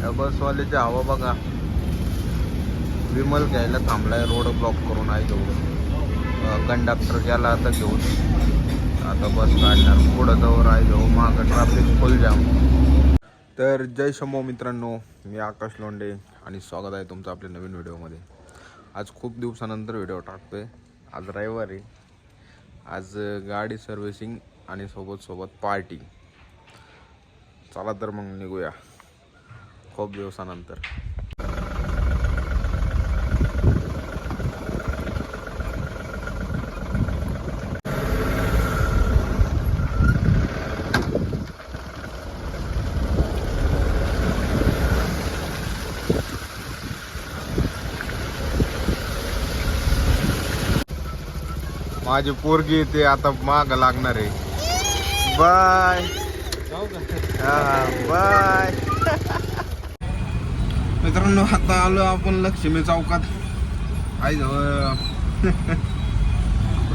या बसवाल्याची हवा बघा. विमल घ्यायला थांबलाय रोड ब्लॉक करून आहे जवळ कंडक्टर गेला आता घेऊन. आता बस काढणार. पुढं जवळ आहे जवळ मागं ट्रॅफिक फुल जाम तर जय शंभो मित्रांनो मी आकाश लोंडे आणि स्वागत आहे तुमचं आपल्या नवीन व्हिडिओमध्ये. आज खूप दिवसानंतर व्हिडिओ टाकतोय. आज रविवार आहे. आज गाडी सर्व्हिसिंग आणि सोबत सोबत पार्टी चला तर मग निघूया. खूप दिवसानंतर. माझी पोरगी येते आता माग लागणार आहे. बाय. बाय. मित्रांनो आता आलो आपण लक्ष्मी चौकात. आई जवळ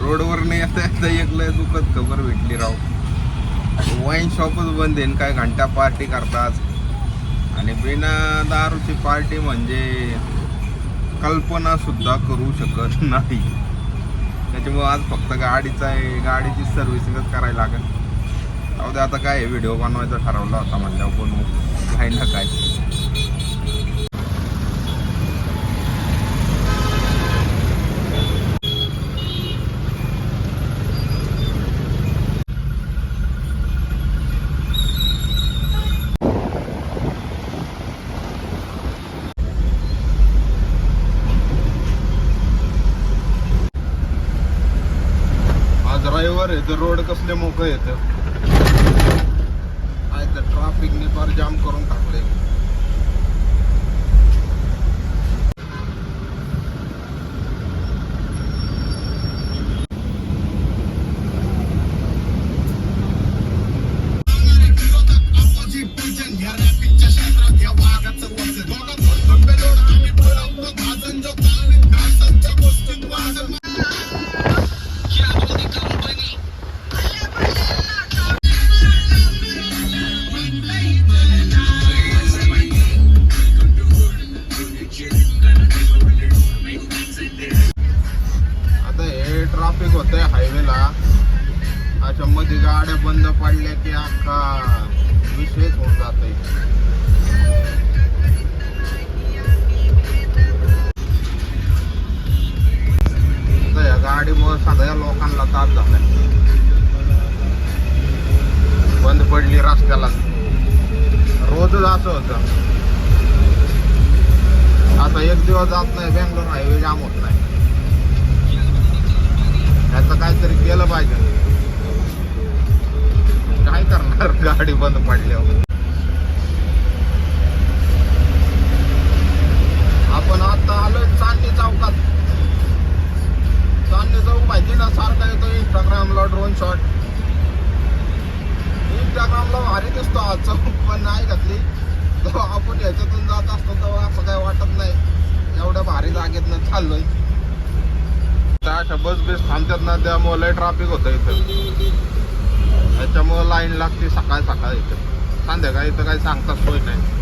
रोडवर नाही येता आता एक लय दुखत खबर भेटली राव. वाईन शॉपच बंद आहे काय घंटा पार्टी करतात. आणि बिना दारूची पार्टी म्हणजे कल्पना सुद्धा करू शकत नाही. त्याच्यामुळे आज फक्त गाडीचा आहे. गाडीची सर्व्हिसिंगच करायला लागेल. जाऊ दे आता काय व्हिडिओ बनवायचा ठरवला होता म्हणल्यावर बनवू काही ना काय आज रविवार तर रोड कसले मोकळे येतं आज तर ट्रॅफिकने फार जाम करून टाकले ट्रॅफिक होतंय हायवेला अशा मध्ये गाड्या बंद पडल्या की अख्खा विषयच होऊन जात आता या गाडीमुळे सगळ्या लोकांना ताप झालाय. बंद पडली रस्त्याला. रोजच असं होतं. आता एक दिवस जात नाही बेंगलोर हायवे जाम होत नाही. ह्याचं काहीतरी केलं पाहिजे. काय करणार? गाडी बंद पडल्यावर. आपण आता आलोय चांदणी चौकात. चांदणी चौक माहिती ना सारखा येतो इंस्टाग्रामला ड्रोन शॉट इंस्टाग्रामला भारी दिसतो हा चौक पण नाही घातली. जेव्हा आपण ह्याच्यातून जात असतो तेव्हा असं काही वाटत नाही. एवढ्या भारी जागेत चाललोय. त्या अशा बस बेस थांबतात ना त्यामुळे लय ट्रॅफिक होतं इथं. त्याच्यामुळे लाईन लागते सकाळ सकाळ इथं. संध्याकाळी इथं काही सांगता सोय नाही.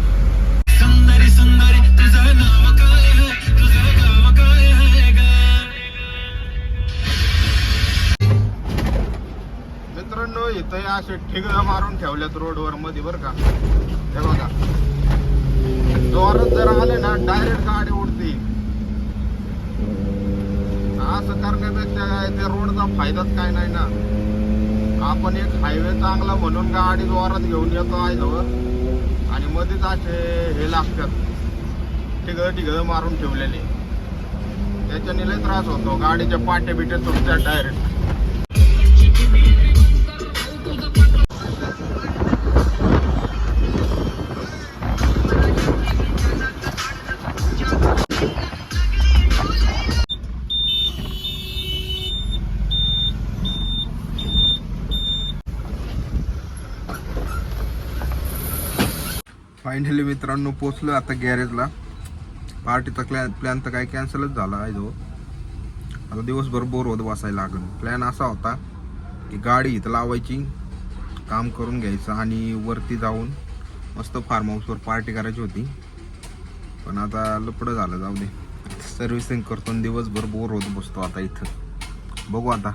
मित्रांनो इथं असे ठिगळं मारून ठेवल्यात रोडवर मध्ये बरं का. हे बघा. जोरात जर आले ना डायरेक्ट गाडी उडते. असं करण्यापेक्षा त्या रोडचा फायदाच काय नाही ना. आपण एक हायवे चांगला म्हणून गाडी जोरात घेऊन येतो आहे जवळ आणि मध्येच असे हे लागतात. ठिगळ ठिगळ मारून ठेवलेले. त्याच्याने लय त्रास होतो. गाडीच्या पाट्या बिट्या तुटतात डायरेक्ट फायनली मित्रांनो पोचलो आता गॅरेजला पार्टीचा क्लॅन प्लॅन तर काय कॅन्सलच झाला आहे जो. आता दिवसभर बोर होत बसायला लागलं. प्लॅन असा होता की गाडी इथं लावायची काम करून घ्यायचं आणि वरती जाऊन मस्त फार्म हाऊसवर पार्टी करायची होती. पण आता लपडं झालं जाऊ दे. सर्व्हिसिंग करतो आणि दिवसभर बोर होत बसतो आता इथं. बघू आता.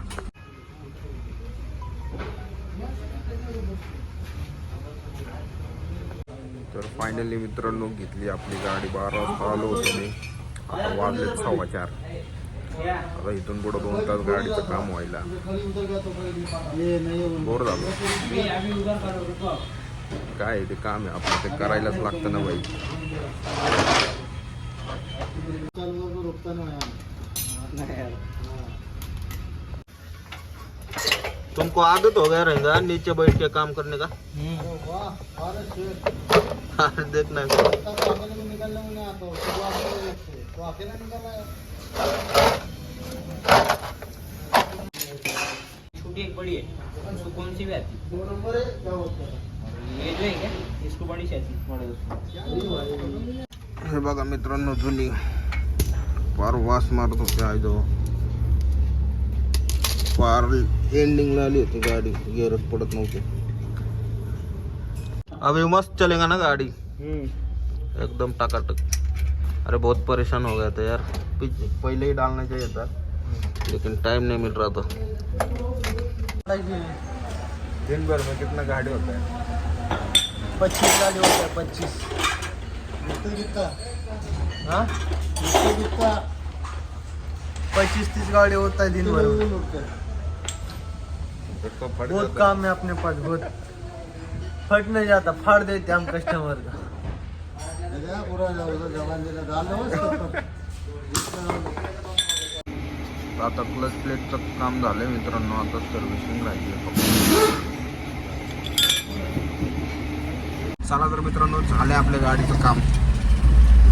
तर फायनली मित्रांनो घेतली आपली गाडी. बारा वाजता आलो होतो मी. आता वाजलेत सव्वा चार. आता इथून पुढं दोन तास गाडीचं काम व्हायला. बोर झालो. काय आहे ते काम आहे? आपलं ते करायलाच लागतं ना बाई. तुमको आदत हो गया रहेगा नीचे बैठ के काम करने का? देखना छोटी एक बड़ी है उसको कौन सी भी आती ये जो है क्या इसको बड़ी सी आती बड़े उसको हे बघा मित्रांनो जुनी. फार वास मारत होते आहे जो फार एंडिंगला आली होती गाडी. गेअरच पडत नव्हते. अभी मस्त चलेगा ना गाड़ी? एकदम टकाटक। अरे बहुत परेशान हो गया था यार। पहले ही डालना चाहिए था। लेकिन टाइम नहीं मिल रहा था। दिन भर में कितना गाड़ी होता है? पच्चीस गाड़ी होता है पच्चीस। हाँ? पच्चीस तीस गाड़ी होता है दिन भर में। बहुत काम है अपने पास बहुत। फट नाही जाता फाड़ देते हम कस्टमर का आता क्लच प्लेटचं काम झालंय मित्रांनो आता सर्व्हिसिंग राहिली चला तर मित्रांनो झालंय आपल्या गाडीचं काम.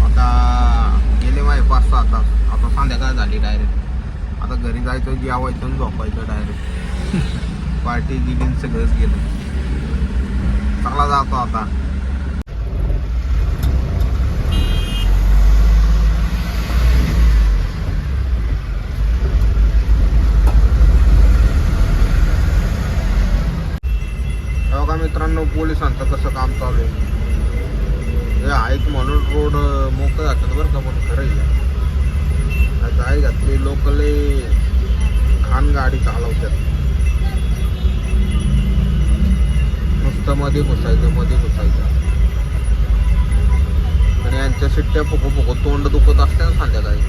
आता गेले माझे पाच सहा तास. आता संध्याकाळ झाली डायरेक्ट आता घरी जायचं जेवायचं आणि झोपायचं डायरेक्ट पार्टी गिलीन सगळंच गेलं. चांगला जातो आता. हो बघा मित्रांनो पोलिसांचं कसं काम चालू आहे? हे आहेत म्हणून रोड मोकळं जातात बरं का पण खरं आहे. आहे का लोकले घाण गाडी चालवतात. मध्ये घुसायचं मध्ये घुसायचं आणि यांच्या शिट्ट्या फुकू फुकू तोंड दुखत असते ना संध्याकाळी